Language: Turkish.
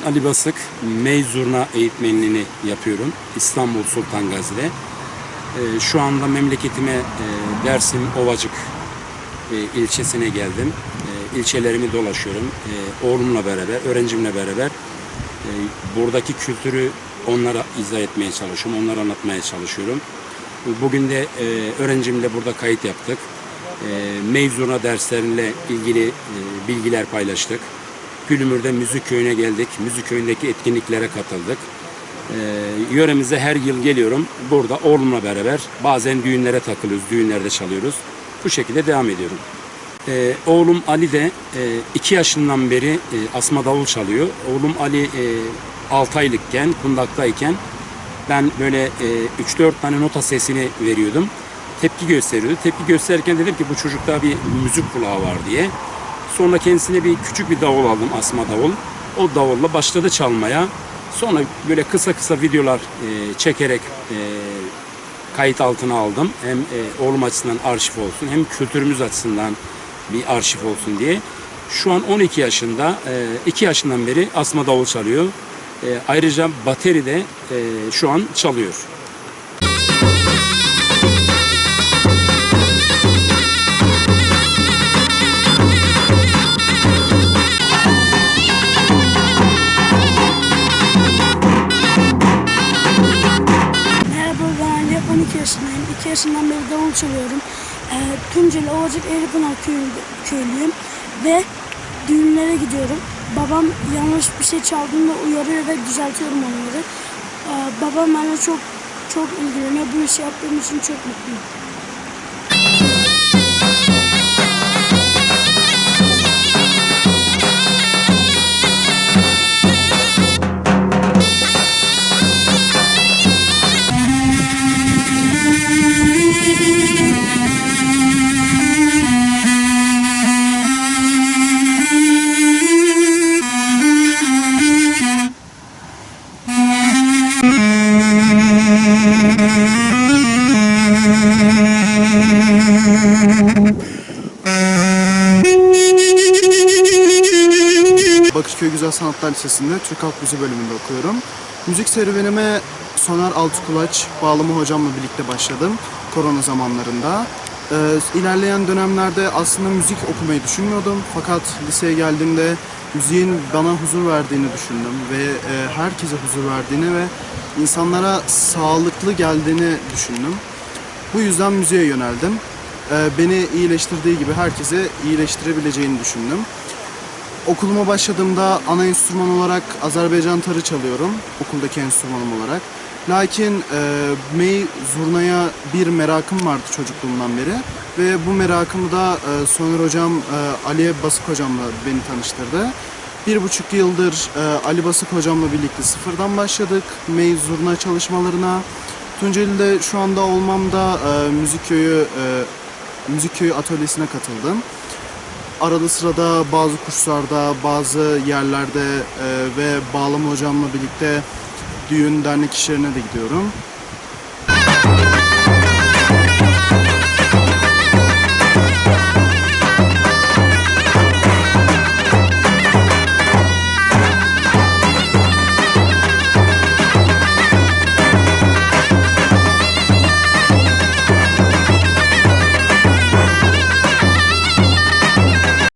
Ali Basık, Meyzurna eğitmenliğini yapıyorum İstanbul Sultan Gazi'de. Ee, Şu anda memleketime e, Dersim Ovacık e, ilçesine geldim. E, İlçelerimi dolaşıyorum. E, Oğlumla beraber, öğrencimle beraber buradaki kültürü onlara izah etmeye çalışıyorum, onlara anlatmaya çalışıyorum. Bugün de öğrencimle burada kayıt yaptık. E, Mevzuna dersleriyle ilgili bilgiler paylaştık. Gülümür'de Müzik Köyü'ne geldik. Müzik Köyü'ndeki etkinliklere katıldık. E, yöremize her yıl geliyorum. Burada oğlumla beraber bazen düğünlere takılıyoruz, düğünlerde çalıyoruz. Bu şekilde devam ediyorum. E, oğlum Ali de 2 yaşından beri e, asma davul çalıyor. Oğlum Ali 6 aylıkken, kundaktayken ben böyle e, 3-4 tane nota sesini veriyordum. Tepki gösteriyordu. Tepki gösterirken dedim ki bu çocukta bir müzik kulağı var diye. Sonra kendisine bir küçük bir davul aldım, asma davul. O davulla başladı çalmaya. Sonra böyle kısa kısa videolar e, çekerek e, kayıt altına aldım. Hem e, oğlum açısından arşiv olsun hem kültürümüz açısından bir arşiv olsun diye. Şu an 12 yaşında, 2 yaşından beri asma davul çalıyor. E, ayrıca bateri de e, şu an çalıyor. 12 yaşındayım. 2 yaşından beri davul çalıyorum. Ee, Tunceli Ovacık Eğripınar köyünde, köylüyüm ve düğünlere gidiyorum. Babam yanlış bir şey çaldığında uyarıyor ve düzeltiyorum onları. Ee, babam bana çok çok ilgileniyor. Bu işi yaptığım için çok mutluyum. Bakırköy Güzel Sanatlar Lisesi'nde Türk Halk Müziği bölümünde okuyorum. Müzik serüvenime Soner Altıkulaç bağlama hocamla birlikte başladım korona zamanlarında. Ee, ilerleyen dönemlerde aslında müzik okumayı düşünmüyordum fakat liseye geldiğimde müziğin bana huzur verdiğini düşündüm ve e, herkese huzur verdiğini ve insanlara sağlıklı geldiğini düşündüm. Bu yüzden müziğe yöneldim. Ee, beni iyileştirdiği gibi herkese iyileştirebileceğini düşündüm. Okuluma başladığımda ana enstrüman olarak Azerbaycan tarı çalıyorum. Okuldaki enstrümanım olarak. Lakin e, May zurnaya bir merakım vardı çocukluğumdan beri. Ve bu merakımı da e, Soner hocam e, Ali Basık hocamla beni tanıştırdı. Bir buçuk yıldır e, Ali Basık hocamla birlikte sıfırdan başladık. May zurna çalışmalarına. Tunceli'de şu anda olmamda e, müzik köyü e, müzik köyü atölyesine katıldım arada sırada bazı kurslarda, bazı yerlerde e, ve bağlama hocamla birlikte düğün dernek işlerine de gidiyorum.